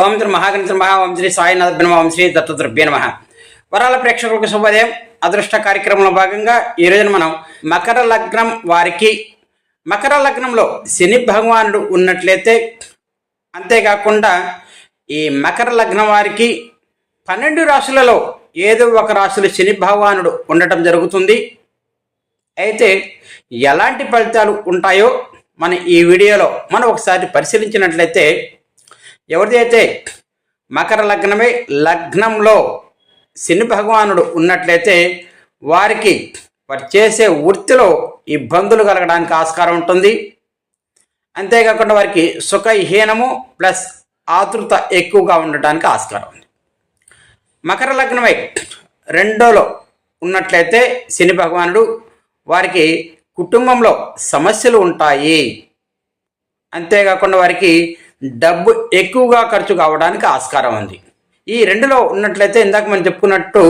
ఓం శ్రీ మహాగణిత మహా ఓం శ్రీ సాయినాథ నమ. ఓం శ్రీ దత్తద్రభ్య నమ. వరాల ప్రేక్షకులకు శుభోదయం. అదృష్ట కార్యక్రమంలో భాగంగా ఈ రోజున మనం మకర లగ్నం వారికి మకర లగ్నంలో శని భగవానుడు ఉన్నట్లయితే అంతేకాకుండా ఈ మకర లగ్నం వారికి పన్నెండు రాశులలో ఏదో ఒక రాశిలో శని భగవానుడు ఉండటం జరుగుతుంది. అయితే ఎలాంటి ఫలితాలు ఉంటాయో మన ఈ వీడియోలో మనం ఒకసారి పరిశీలించినట్లయితే ఎవరిదైతే మకర లగ్నమే లగ్నంలో శని భగవానుడు ఉన్నట్లయితే వారికి వారు చేసే వృత్తిలో ఇబ్బందులు కలగడానికి ఆస్కారం ఉంటుంది. అంతేకాకుండా వారికి సుఖహీనము ప్లస్ ఆతృత ఎక్కువగా ఉండటానికి ఆస్కారం ఉంది. మకర లగ్నమై రెండోలో ఉన్నట్లయితే శని భగవానుడు వారికి కుటుంబంలో సమస్యలు ఉంటాయి. అంతేకాకుండా వారికి డబ్బు ఎక్కువగా ఖర్చు కావడానికి ఆస్కారం ఉంది. ఈ రెండులో ఉన్నట్లయితే ఇందాక మనం చెప్పుకున్నట్టు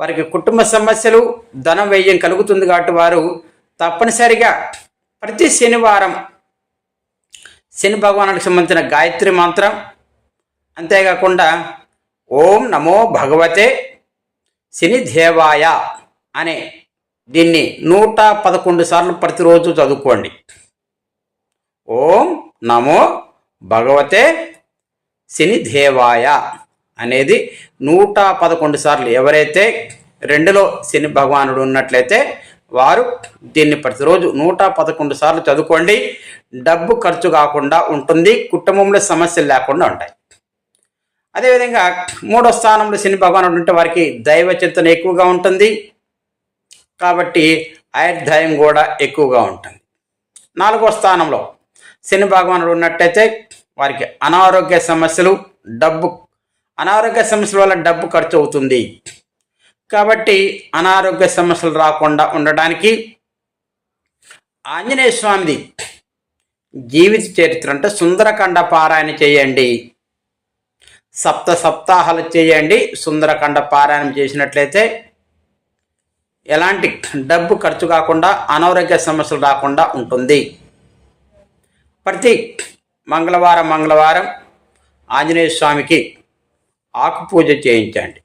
వారికి కుటుంబ సమస్యలు ధనం వ్యయం కలుగుతుంది కాబట్టి వారు తప్పనిసరిగా ప్రతి శనివారం శని భగవానికి సంబంధించిన గాయత్రి మంత్రం అంతేకాకుండా ఓం నమో భగవతే శని దేవాయ అనే దీన్ని నూట పదకొండు సార్లు ప్రతిరోజు చదువుకోండి. ఓం నమో భగవతే శని దేవాయ అనేది నూట పదకొండు సార్లు ఎవరైతే రెండులో శని భగవానుడు ఉన్నట్లయితే వారు దీన్ని ప్రతిరోజు నూట పదకొండు సార్లు చదువుకోండి. డబ్బు ఖర్చు కాకుండా ఉంటుంది. కుటుంబంలో సమస్యలు లేకుండా ఉంటాయి. అదేవిధంగా మూడో స్థానంలో శని భగవానుడు ఉంటే వారికి దైవ చింతన ఎక్కువగా ఉంటుంది. కాబట్టి ఆయుర్దాయం కూడా ఎక్కువగా ఉంటుంది. నాలుగో స్థానంలో శని భగవానుడు ఉన్నట్టయితే వారికి అనారోగ్య సమస్యలు డబ్బు అనారోగ్య సమస్యల వల్ల డబ్బు ఖర్చు అవుతుంది. కాబట్టి అనారోగ్య సమస్యలు రాకుండా ఉండడానికి ఆంజనేయ స్వామిది జీవిత చరిత్ర అంటే సుందరకాండ పారాయణ చేయండి. సప్త సప్తాహాలు చేయండి సుందరకాండ పారాయణం చేసినట్లయితే ఎలాంటి డబ్బు ఖర్చు కాకుండా అనారోగ్య సమస్యలు రాకుండా ఉంటుంది. ప్రతి మంగళవారం మంగళవారం ఆంజనేయ స్వామికి ఆకు పూజ చేయించండి.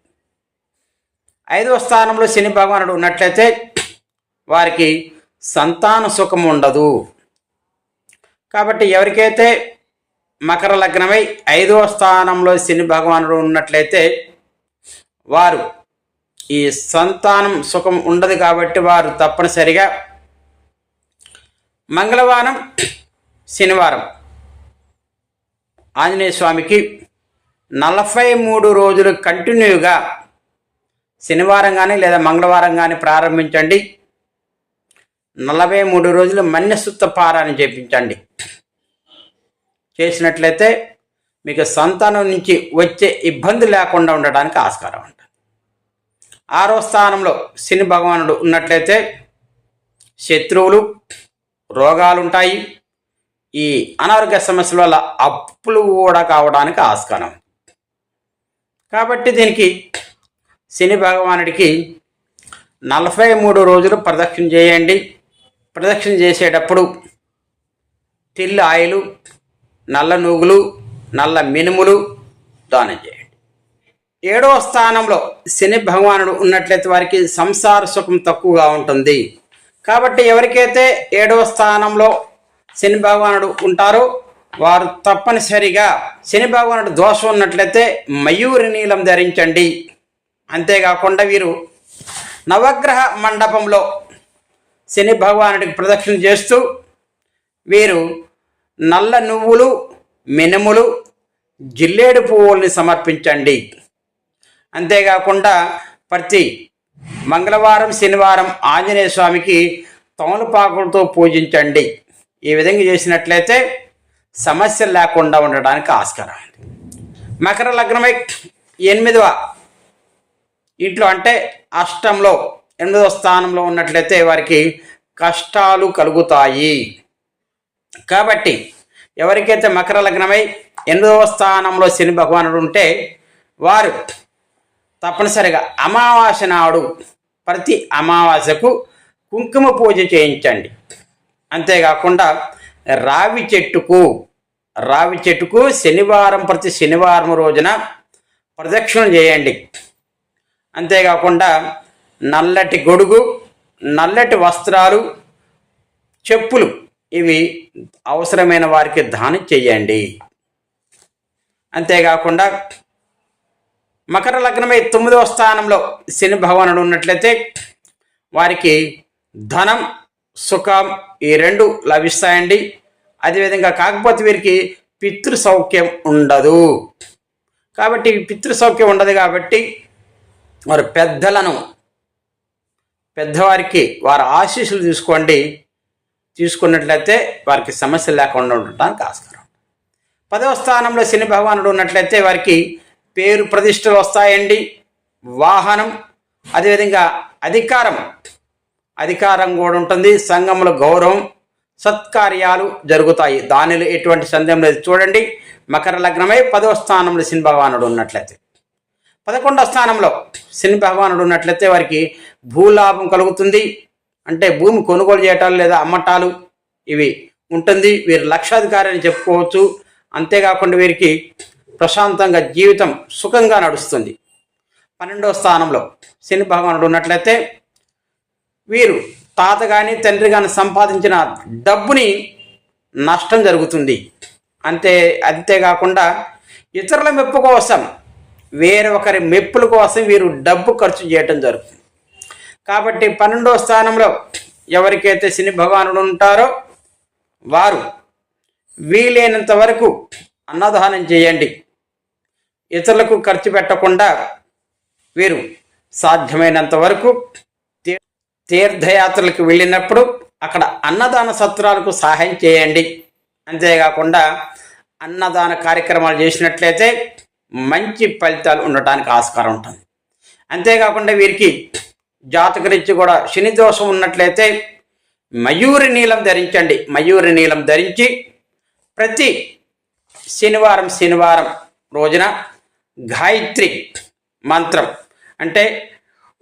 ఐదవ స్థానంలో శని భగవానుడు ఉన్నట్లయితే వారికి సంతాన సుఖం ఉండదు. కాబట్టి ఎవరికైతే మకర లగ్నమై ఐదవ స్థానంలో శని భగవానుడు ఉన్నట్లయితే వారు ఈ సంతానం సుఖం ఉండదు కాబట్టి వారు తప్పనిసరిగా మంగళవారం శనివారం ఆంజనేయ స్వామికి నలభై మూడు రోజులు కంటిన్యూగా శనివారం కానీ లేదా మంగళవారం కానీ ప్రారంభించండి. నలభై మూడు రోజులు మన్యసుత్త పారాన్ని చేపించండి. చేసినట్లయితే మీకు సంతానం నుంచి వచ్చే ఇబ్బంది లేకుండా ఉండడానికి ఆస్కారం ఉంటుంది. ఆరో స్థానంలో శని భగవానుడు ఉన్నట్లయితే శత్రువులు రోగాలు ఉంటాయి ఈ అనారోగ్య సమస్యల వల్ల అప్పులు కూడా కావడానికి ఆస్కారం. కాబట్టి దీనికి శని భగవానుడికి నలభై మూడు రోజులు ప్రదక్షిణ చేయండి. ప్రదక్షిణ చేసేటప్పుడు తిల్లు ఆయిలు నల్ల నూగులు నల్ల మినుములు దానం చేయండి. ఏడవ స్థానంలో శని భగవానుడు ఉన్నట్లయితే వారికి సంసార సుఖం తక్కువగా ఉంటుంది. కాబట్టి ఎవరికైతే ఏడవ స్థానంలో శని భగవానుడు ఉంటారో వారు తప్పనిసరిగా శని భగవానుడు దోషం ఉన్నట్లయితే మయూరి నీలం ధరించండి. అంతేకాకుండా వీరు నవగ్రహ మండపంలో శని భగవానుడికి ప్రదక్షిణ చేస్తూ వీరు నల్ల నువ్వులు మినుములు జిల్లేడు పువ్వుల్ని సమర్పించండి. అంతేకాకుండా ప్రతి మంగళవారం శనివారం ఆంజనేయ స్వామికి తమలపాకులతో పూజించండి. ఈ విధంగా చేసినట్లయితే సమస్యలు లేకుండా ఉండడానికి ఆస్కారం ఉంది మకర లగ్నమై ఎనిమిదవ ఇంట్లో అంటే అష్టంలో ఎనిమిదవ స్థానంలో ఉన్నట్లయితే వారికి కష్టాలు కలుగుతాయి. కాబట్టి ఎవరికైతే మకర లగ్నమై ఎనిమిదవ స్థానంలో శని భగవానుడు ఉంటే వారు తప్పనిసరిగా అమావాస్య నాడు ప్రతి అమావాస్యకు కుంకుమ పూజ చేయించండి. అంతేకాకుండా రావి చెట్టుకు రావి చెట్టుకు శనివారం ప్రతి శనివారం రోజున ప్రదక్షిణ చేయండి. అంతేకాకుండా నల్లటి గొడుగు నల్లటి వస్త్రాలు చెప్పులు ఇవి అవసరమైన వారికి దానం చేయండి. అంతేకాకుండా మకర లగ్నమై తొమ్మిదవ స్థానంలో శని భగవానుడు ఉన్నట్లయితే వారికి ధనం సుఖం ఈ రెండు లభిస్తాయండి. అదేవిధంగా కాకపోతే వీరికి పితృ సౌఖ్యం ఉండదు. కాబట్టి పితృ సౌఖ్యం ఉండదు కాబట్టి వారు పెద్దలను పెద్దవారికి వారి ఆశీస్సులు తీసుకోండి. తీసుకున్నట్లయితే వారికి సమస్యలు లేకుండా ఉండటానికి ఆస్కారం. పదవ స్థానంలో శని భగవానుడు ఉన్నట్లయితే వారికి పేరు ప్రతిష్టలు వస్తాయండి. వాహనం అదేవిధంగా అధికారం అధికారం కూడా ఉంటుంది. సంఘంలో గౌరవం సత్కార్యాలు జరుగుతాయి. దానిలో ఎటువంటి సందేహం లేదు. చూడండి మకర లగ్నమై పదవ స్థానంలో శని భగవానుడు ఉన్నట్లయితే. పదకొండవ స్థానంలో శని భగవానుడు ఉన్నట్లయితే వారికి భూలాభం కలుగుతుంది. అంటే భూమి కొనుగోలు చేయటాలు లేదా అమ్మటాలు ఇవి ఉంటుంది. వీరు లక్షాధికారి అని చెప్పుకోవచ్చు. అంతేకాకుండా వీరికి ప్రశాంతంగా జీవితం సుఖంగా నడుస్తుంది. పన్నెండవ స్థానంలో శని భగవానుడు ఉన్నట్లయితే వీరు తాత కానీ తండ్రి కానీ సంపాదించిన డబ్బుని నష్టం జరుగుతుంది. అంతే అంతేకాకుండా ఇతరుల మెప్పు కోసం వేరే ఒకరి మెప్పుల కోసం వీరు డబ్బు ఖర్చు చేయటం జరుగుతుంది. కాబట్టి పన్నెండవ స్థానంలో ఎవరికైతే శని భగవానుడు ఉంటారో వారు వీలైనంత వరకు అన్నదానం చేయండి. ఇతరులకు ఖర్చు పెట్టకుండా వీరు సాధ్యమైనంత వరకు తీర్థయాత్రలకు వెళ్ళినప్పుడు అక్కడ అన్నదాన సత్రాలకు సహాయం చేయండి. అంతేకాకుండా అన్నదాన కార్యక్రమాలు చేసినట్లయితే మంచి ఫలితాలు ఉండటానికి ఆస్కారం ఉంటుంది. అంతేకాకుండా వీరికి జాతకరించి కూడా శని దోషం ఉన్నట్లయితే మయూరి నీలం ధరించండి. మయూరి నీలం ధరించి ప్రతి శనివారం శనివారం రోజున గాయత్రి మంత్రం అంటే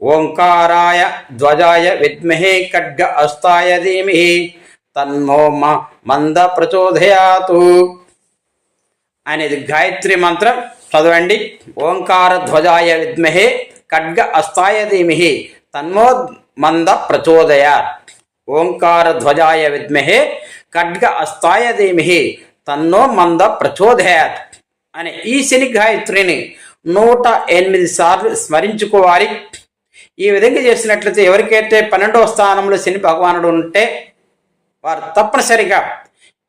ఓంకారాయ ధ్వజాయ విద్మహే ఖడ్గ అస్తాయ ధీమహి. తన్మో మ- మంద ప్రచోదయాతు. అనేది గాయత్రి మంత్రం. చదవండి. ఓంకార ధ్వజాయ విద్మహే ఖడ్గ అస్తాయ ధీమహి. తన్మో మంద ప్రచోదయాత్ ఓంకార ధ్వజాయ విద్మహే ఖడ్గ అస్తాయ ధీమహి. తన్నో మంద ప్రచోదయాత్ అనే ఈ శని గాయత్రిని నూట ఎనిమిది సార్లు స్మరించుకోవాలి. ఈ విధంగా చేసినట్లయితే ఎవరికైతే పన్నెండవ స్థానంలో శని భగవానుడు ఉంటే వారు తప్పనిసరిగా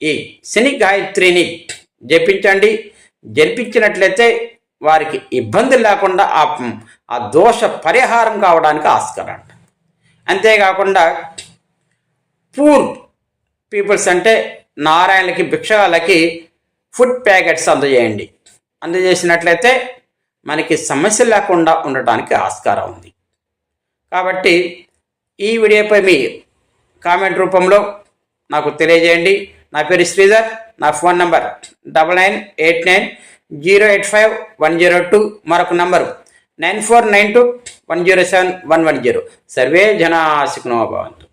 ఈ శని గాయత్రిని జపించండి. జరిపించినట్లయితే వారికి ఇబ్బంది లేకుండా ఆ ఆ దోష పరిహారం కావడానికి ఆస్కారం. అంట అంతేకాకుండా పూర్ పీపుల్స్ అంటే నారాయణలకి భిక్షగాలకి ఫుడ్ ప్యాకెట్స్ అందజేయండి. అందజేసినట్లయితే మనకి సమస్య లేకుండా ఉండటానికి ఆస్కారం ఉంది. కాబట్టి ఈ వీడియోపై మీ కామెంట్ రూపంలో నాకు తెలియజేయండి. నా పేరు శ్రీధర్ నా phone number double nine eight nine zero eight five one zero two మరొక number nine four nine two one zero seven one one zero. Survey జనా సుఖినో భవంతు.